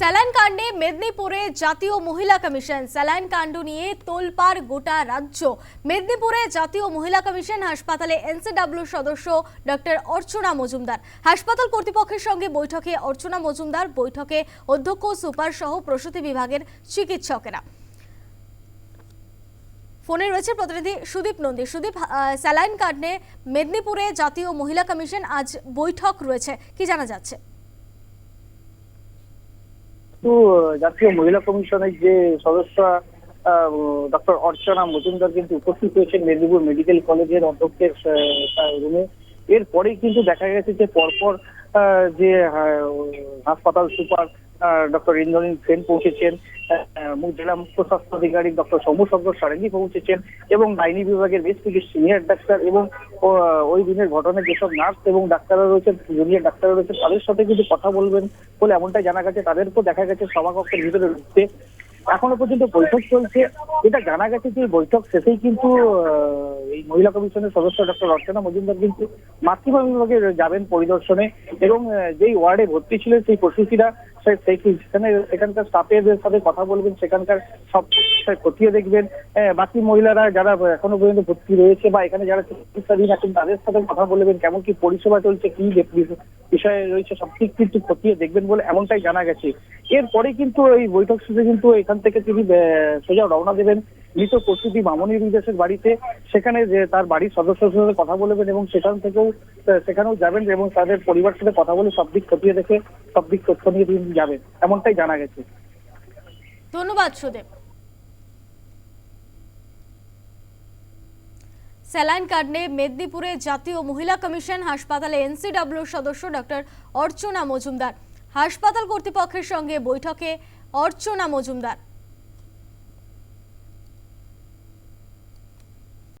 Saline কাণ্ডে মেদিনীপুরে জাতীয় মহিলা কমিশন স্যালাইন কাণ্ড নিয়ে তোলপাড় গোটা রাজ্য। মেদিনীপুরে জাতীয় মহিলা কমিশন হাসপাতালে এনসিডব্লিউ সদস্য ডক্টর অর্চনা মজুমদার। হাসপাতাল কর্তৃপক্ষের সঙ্গে বৈঠকে অর্চনা মজুমদার, বৈঠকে অধ্যক্ষ সুপার সহ প্রসূতি বিভাগের চিকিৎসকেরা। ফোনে রয়েছে প্রতিনিধি সুদীপ নন্দী। সুদীপ স্যালাইন কাণ্ডে মেদিনীপুরে জাতীয় মহিলা কমিশন আজ বৈঠক রয়েছে। কি জানা যাচ্ছে? কিন্তু জাতীয় মহিলা কমিশনের যে সদস্য ডক্টর অর্চনা মজুমদার কিন্তু উপস্থিত হয়েছেন মেদিনীপুর মেডিকেল কলেজের অধ্যক্ষের রুমে এরপরেই কিন্তু দেখা গেছে যে পরপর যে হাসপাতাল সুপার ডক্টর ইন্দ্রনীল সেন পৌঁছেছেন জেলা মুখ্য স্বাস্থ্য আধিকারিক ডক্টর সৌম্য শঙ্কর সারেঙ্গি পৌঁছেছেন এবং গাইনি বিভাগের বেশ কিছু সিনিয়র ডাক্তার এবং ওই দিনের ঘটনায় যেসব নার্স এবং ডাক্তাররা রয়েছেন জুনিয়র ডাক্তাররা রয়েছেন, তাদের সাথে কিন্তু কথা বলবেন বলে এমনটাই জানা গেছে, তাদেরকেও দেখা গেছে সভাকক্ষের ভিতরে ঢুকতে এখনও পর্যন্ত বৈঠক চলছে, এটা জানা গেছে যে বৈঠক শেষেই কিন্তু এই মহিলা কমিশনের সদস্য ডক্টর অর্চনা মজুমদার কিন্তু মাতৃভূমি বিভাগে যাবেন পরিদর্শনে এবং যেই ওয়ার্ডে ভর্তি ছিলেন সেই প্রসূতিরা সেখানে সেখানকার স্টাফের সাথে কথা বলবেন, সেখানকার সব খতিয়ে দেখবেন। বাকি মহিলারা যারা এখনও পর্যন্ত ভর্তি রয়েছে বা এখানে যারা চিকিৎসাধীন আছেন, তাদের সাথে কথা বলবেন, কেমন কি পরিষেবা চলছে, কি বিষয় রয়েছে, সব কিন্তু খতিয়ে দেখবেন বলে এমনটাই জানা গেছে। এরপরে কিন্তু এই বৈঠক শেষে কিন্তু এখান থেকে তিনি সোজা রওনা দেবেন মৃত প্রস্তুতি মামনি বিদেশের বাড়িতে। সেখানে যে তার বাড়ির সদস্যদের সাথে কথা বলবেন এবং সেখান থেকেও সেখানেও যাবেন এবং তাদের পরিবার সাথে কথা বলে সব দিক খতিয়ে দেখে, সব দিক তথ্য নিয়ে তিনি যাবেন। এমনটাই জানা গেছে। ধন্যবাদ সুদেব। স্যালাইন কাণ্ডে মেদিনীপুরে জাতীয় মহিলা কমিশন হাসপাতালে এনসিডব্লিউ সদস্য ডক্টর অর্চনা মজুমদার। হাসপাতাল কর্তৃপক্ষের সঙ্গে বৈঠকে অর্চনা মজুমদার।